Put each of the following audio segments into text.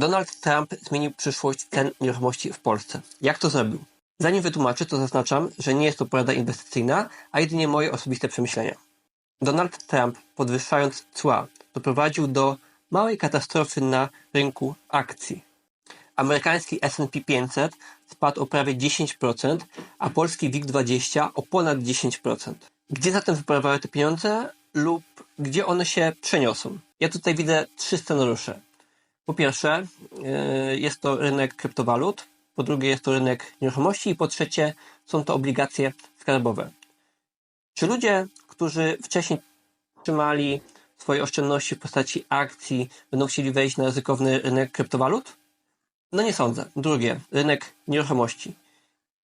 Donald Trump zmienił przyszłość cen nieruchomości w Polsce. Jak to zrobił? Zanim wytłumaczę, to zaznaczam, że nie jest to porada inwestycyjna, a jedynie moje osobiste przemyślenia. Donald Trump, podwyższając cła, doprowadził do małej katastrofy na rynku akcji. Amerykański S&P 500 spadł o prawie 10%, a polski WIG20 o ponad 10%. Gdzie zatem wypływały te pieniądze lub gdzie one się przeniosą? Ja tutaj widzę trzy scenariusze. Po pierwsze, yy, jest to rynek kryptowalut, po drugie jest to rynek nieruchomości i po trzecie są to obligacje skarbowe. Czy ludzie, którzy wcześniej trzymali swoje oszczędności w postaci akcji, będą chcieli wejść na ryzykowny rynek kryptowalut? No nie sądzę. Drugie, rynek nieruchomości.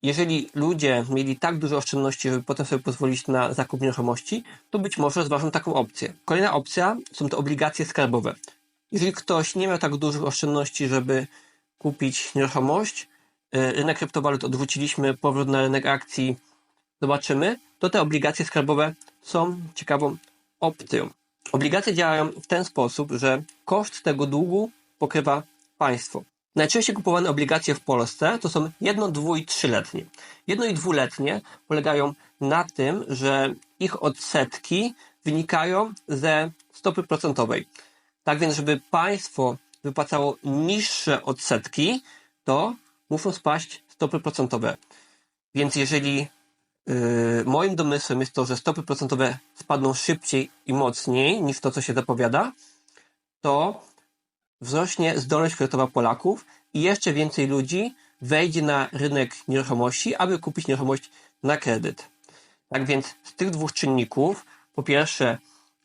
Jeżeli ludzie mieli tak dużo oszczędności, żeby potem sobie pozwolić na zakup nieruchomości, to być może rozważą taką opcję. Kolejna opcja są to obligacje skarbowe. Jeżeli ktoś nie miał tak dużych oszczędności, żeby kupić nieruchomość, y, rynek kryptowalut odwróciliśmy, powrót na rynek akcji zobaczymy, to te obligacje skarbowe są ciekawą opcją. Obligacje działają w ten sposób, że koszt tego długu pokrywa państwo. Najczęściej kupowane obligacje w Polsce to są jedno, dwu i trzyletnie. Jedno i dwuletnie polegają na tym, że ich odsetki wynikają ze stopy procentowej. Tak więc, żeby państwo wypłacało niższe odsetki, to muszą spaść stopy procentowe. Więc jeżeli yy, moim domysłem jest to, że stopy procentowe spadną szybciej i mocniej niż to, co się zapowiada, to wzrośnie zdolność kredytowa Polaków i jeszcze więcej ludzi wejdzie na rynek nieruchomości, aby kupić nieruchomość na kredyt. Tak więc z tych dwóch czynników, po pierwsze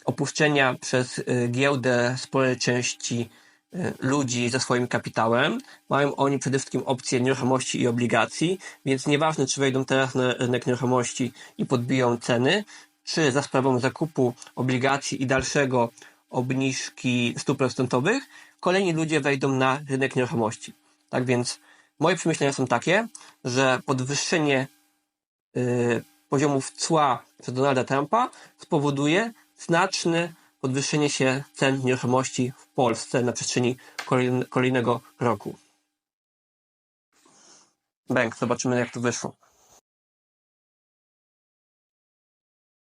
opuszczenia przez y, giełdę sporej części y, ludzi ze swoim kapitałem, mają oni przede wszystkim opcje nieruchomości i obligacji, więc nieważne czy wejdą teraz na rynek nieruchomości i podbiją ceny, czy za sprawą zakupu obligacji i dalszego obniżki stóp procentowych, kolejni ludzie wejdą na rynek nieruchomości. Tak więc moje przemyślenia są takie, że podwyższenie y, poziomów cła przez Donalda Trumpa spowoduje znaczne podwyższenie się cen nieruchomości w Polsce na przestrzeni kolejnego roku. Bęk, zobaczymy jak to wyszło.